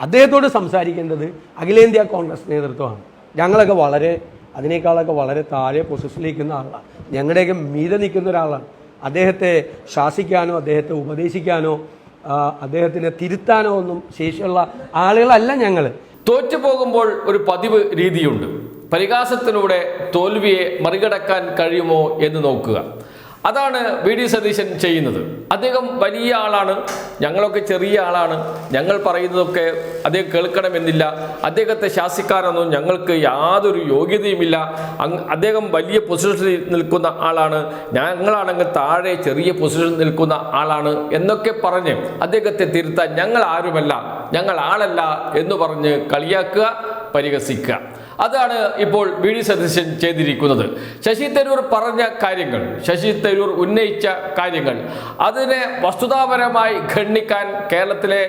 അദ്ദേഹത്തോട് സംസാരിക്കേണ്ടത് അഖിലേന്ത്യാ കോൺഗ്രസ് നേതൃത്വമാണ്. ഞങ്ങളൊക്കെ വളരെ അതിനേക്കാളൊക്കെ വളരെ താഴെ പൊസിഷനിലിരിക്കുന്ന ആളാണ് ഞങ്ങളുടെയൊക്കെ മീതെ നിൽക്കുന്ന ഒരാളാണ്. അദ്ദേഹത്തെ ശാസിക്കാനോ അദ്ദേഹത്തെ ഉപദേശിക്കാനോ അദ്ദേഹത്തിനെ തിരുത്താനോ ഒന്നും ശേഷിയുള്ള ആളുകളല്ല ഞങ്ങൾ തോറ്റു പോകുമ്പോൾ ഒരു പതിവ് രീതിയുണ്ട്. പരിഹാസത്തിലൂടെ തോൽവിയെ മറികടക്കാൻ കഴിയുമോ എന്ന് നോക്കുക. അതാണ് വി ഡി സതീശൻ ചെയ്യുന്നത്. അദ്ദേഹം വലിയ ആളാണ് ഞങ്ങളൊക്കെ ചെറിയ ആളാണ് ഞങ്ങൾ പറയുന്നതൊക്കെ അദ്ദേഹം കേൾക്കണമെന്നില്ല അദ്ദേഹത്തെ ശാസിക്കാനൊന്നും ഞങ്ങൾക്ക് യാതൊരു യോഗ്യതയുമില്ല അദ്ദേഹം വലിയ പൊസിഷനിൽ നിൽക്കുന്ന ആളാണ് ഞങ്ങളാണെങ്കിൽ താഴെ ചെറിയ പൊസിഷനിൽ നിൽക്കുന്ന ആളാണ് എന്നൊക്കെ പറഞ്ഞ് അദ്ദേഹത്തെ തിരുത്താൻ ഞങ്ങൾ ആരുമല്ല ഞങ്ങൾ ആളല്ല എന്ന് പറഞ്ഞ് കളിയാക്കുക പരിഹസിക്കുക. അതാണ് ഇപ്പോൾ വി ഡി സതീശൻ ചെയ്തിരിക്കുന്നത്. ശശി തരൂർ പറഞ്ഞ കാര്യങ്ങൾ ശശി തരൂർ ഉന്നയിച്ച കാര്യങ്ങൾ അതിനെ വസ്തുതാപരമായി ഖണ്ഡിക്കാൻ കേരളത്തിലെ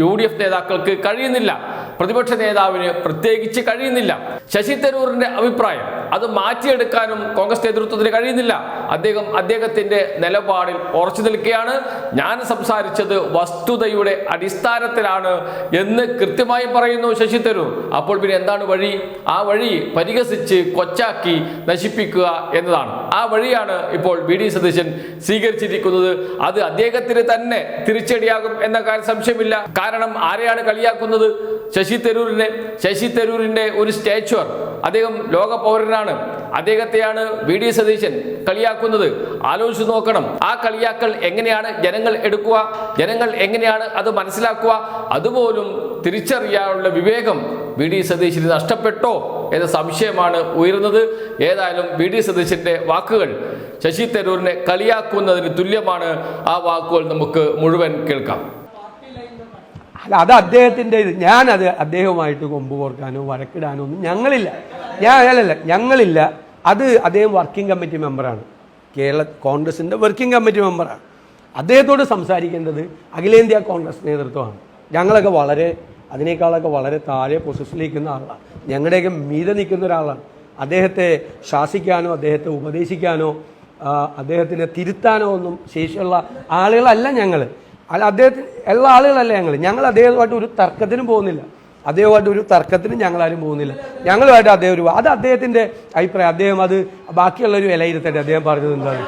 യു ഡി എഫ് നേതാക്കൾക്ക് കഴിയുന്നില്ല. പ്രതിപക്ഷ നേതാവിന് പ്രത്യേകിച്ച് കഴിയുന്നില്ല. ശശി തരൂറിന്റെ അഭിപ്രായം അത് മാറ്റിയെടുക്കാനും കോൺഗ്രസ് നേതൃത്വത്തിന് കഴിയുന്നില്ല. അദ്ദേഹം അദ്ദേഹത്തിന്റെ നിലപാടിൽ ഉറച്ചു നിൽക്കുകയാണ്. ഞാൻ സംസാരിച്ചത് വസ്തുതയുടെ അടിസ്ഥാനത്തിലാണ് എന്ന് കൃത്യമായി പറയുന്നു ശശി തരൂർ. അപ്പോൾ പിന്നെ എന്താണ് വഴി? ആ വഴി പരിഹസിച്ച് കൊച്ചാക്കി നശിപ്പിക്കുക എന്നതാണ്. ആ വഴിയാണ് ഇപ്പോൾ വി ഡി സതീശൻ സ്വീകരിച്ചിരിക്കുന്നത്. അത് അദ്ദേഹത്തിന് തന്നെ തിരിച്ചടിയാകും എന്ന കാര്യം സംശയമില്ല. കാരണം ആരെയാണ് കളിയാക്കുന്നത്? ശശി തരൂരിനെ ശശി തരൂരിന്റെ ഒരു സ്റ്റാച്വർ അദ്ദേഹം ലോക പൗരനാണ് അദ്ദേഹത്തെയാണ് വി ഡി സതീശൻ കളിയാക്കുന്നത്. ആലോചിച്ച് നോക്കണം ആ കളിയാക്കൽ എങ്ങനെയാണ് ജനങ്ങൾ എടുക്കുക ജനങ്ങൾ എങ്ങനെയാണ് അത് മനസ്സിലാക്കുക അതുപോലും തിരിച്ചറിയാനുള്ള വിവേകം വി ഡി സതീശന് നഷ്ടപ്പെട്ടോ എന്ന സംശയമാണ് ഉയരുന്നത്. ഏതായാലും വി ഡി സതീശന്റെ വാക്കുകൾ ശശി തരൂരിനെ കളിയാക്കുന്നതിന് തുല്യമാണ്. ആ വാക്കുകൾ നമുക്ക് മുഴുവൻ കേൾക്കാം. അല്ല അത് അദ്ദേഹത്തിന്റെ ഇത്. ഞാനത് അദ്ദേഹവുമായിട്ട് കൊമ്പ് കോർക്കാനോ വഴക്കിടാനോ ഒന്നും ഞങ്ങളില്ല. ഞാൻ അല്ലല്ല ഞങ്ങളില്ല. അത് അദ്ദേഹം വർക്കിംഗ് കമ്മിറ്റി മെമ്പറാണ്. കേരള കോൺഗ്രസിന്റെ വർക്കിംഗ് കമ്മിറ്റി മെമ്പറാണ്. അദ്ദേഹത്തോട് സംസാരിക്കേണ്ടത് അഖിലേന്ത്യാ കോൺഗ്രസ് നേതൃത്വമാണ്. ഞങ്ങളൊക്കെ വളരെ അതിനേക്കാളൊക്കെ വളരെ താഴെ പൊസിഷനിലിരിക്കുന്ന ആളാണ്. ഞങ്ങളുടെയൊക്കെ മീതെ നിൽക്കുന്ന ഒരാളാണ്. അദ്ദേഹത്തെ ശാസിക്കാനോ അദ്ദേഹത്തെ ഉപദേശിക്കാനോ അദ്ദേഹത്തിനെ തിരുത്താനോ ഒന്നും ശേഷിയുള്ള ആളുകളല്ല ഞങ്ങൾ അല്ല അദ്ദേഹത്തിന് എല്ലാ ആളുകളല്ലേ ഞങ്ങൾ ഞങ്ങൾ അദ്ദേഹവുമായിട്ട് ഒരു തർക്കത്തിനും പോകുന്നില്ല. അദ്ദേഹമായിട്ട് ഒരു തർക്കത്തിനും ഞങ്ങളാരും പോകുന്നില്ല. ഞങ്ങളുമായിട്ട് അദ്ദേഹം ഒരു അത് അദ്ദേഹത്തിന്റെ അഭിപ്രായം. അദ്ദേഹം അത് ബാക്കിയുള്ളൊരു വിലയിരുത്തട്ടെ അദ്ദേഹം പറഞ്ഞത് എന്താണ്?